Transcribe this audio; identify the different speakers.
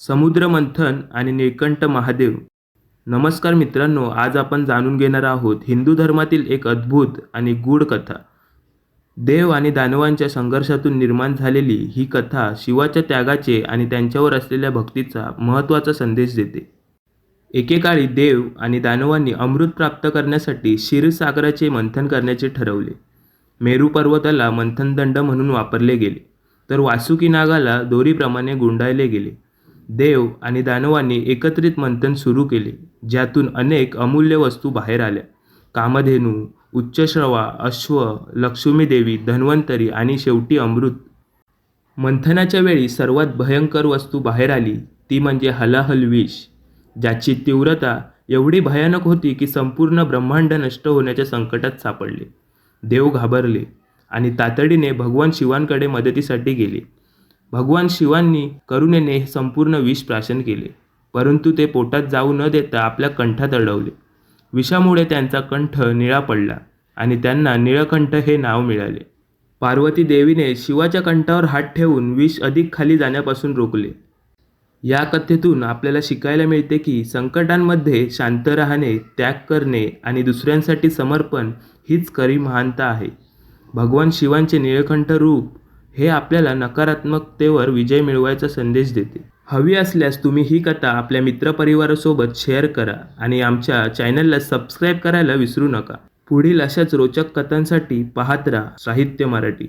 Speaker 1: समुद्रमंथन आणि निळकंठ महादेव. नमस्कार मित्रांनो आज आपण जाणून घेणार आहोत हिंदू धर्मातील एक अद्भुत आणि गूढ कथा. देव आणि दानवांच्या संघर्षातून निर्माण झालेली ही कथा शिवाच्या त्यागाचे आणि त्यांच्यावर असलेल्या भक्तीचा महत्त्वाचा संदेश देते. एकेकाळी देव आणि दानवांनी अमृत प्राप्त करण्यासाठी क्षीरसागराचे मंथन करण्याचे ठरवले. मेरू पर्वताला मंथनदंड म्हणून वापरले गेले तर वासुकी नागाला दोरीप्रमाणे गुंडाळले गेले. देव आणि दानवांनी एकत्रित मंथन सुरू केले ज्यातून अनेक अमूल्य वस्तू बाहेर आल्या. कामधेनू उच्चश्रवा अश्व लक्ष्मी देवी धन्वंतरी आणि शेवटी अमृत. मंथनाच्या वेळी सर्वात भयंकर वस्तू बाहेर आली ती म्हणजे हलाहल विष ज्याची तीव्रता एवढी भयानक होती की संपूर्ण ब्रह्मांड नष्ट होण्याच्या संकटात सापडले. देव घाबरले आणि तातडीने भगवान शिवांकडे मदतीसाठी गेले. भगवान शिवांनी करुणेने हे संपूर्ण विष प्राशन केले. परंतु ते पोटात जाऊ न देता आपल्या कंठात अडवले. विषामुळे त्यांचा कंठ निळा पडला आणि त्यांना निळकंठ हे नाव मिळाले. पार्वती देवीने शिवाच्या कंठावर हात ठेवून विष अधिक खाली जाण्यापासून रोखले. या कथेतून आपल्याला शिकायला मिळते की संकटांमध्ये शांत राहणे त्याग करणे आणि दुसऱ्यांसाठी समर्पण हीच खरी महानता आहे. भगवान शिवांचे निळकंठ रूप हे आपल्याला नकारात्मकतेवर विजय मिळवायचा संदेश देते. हवी असल्यास तुम्ही ही कथा आपल्या मित्रपरिवारासोबत शेअर करा आणि आमच्या चॅनलला सबस्क्राईब करायला विसरू नका. पुढील अशाच रोचक कथांसाठी पाहत राहा साहित्य मराठी.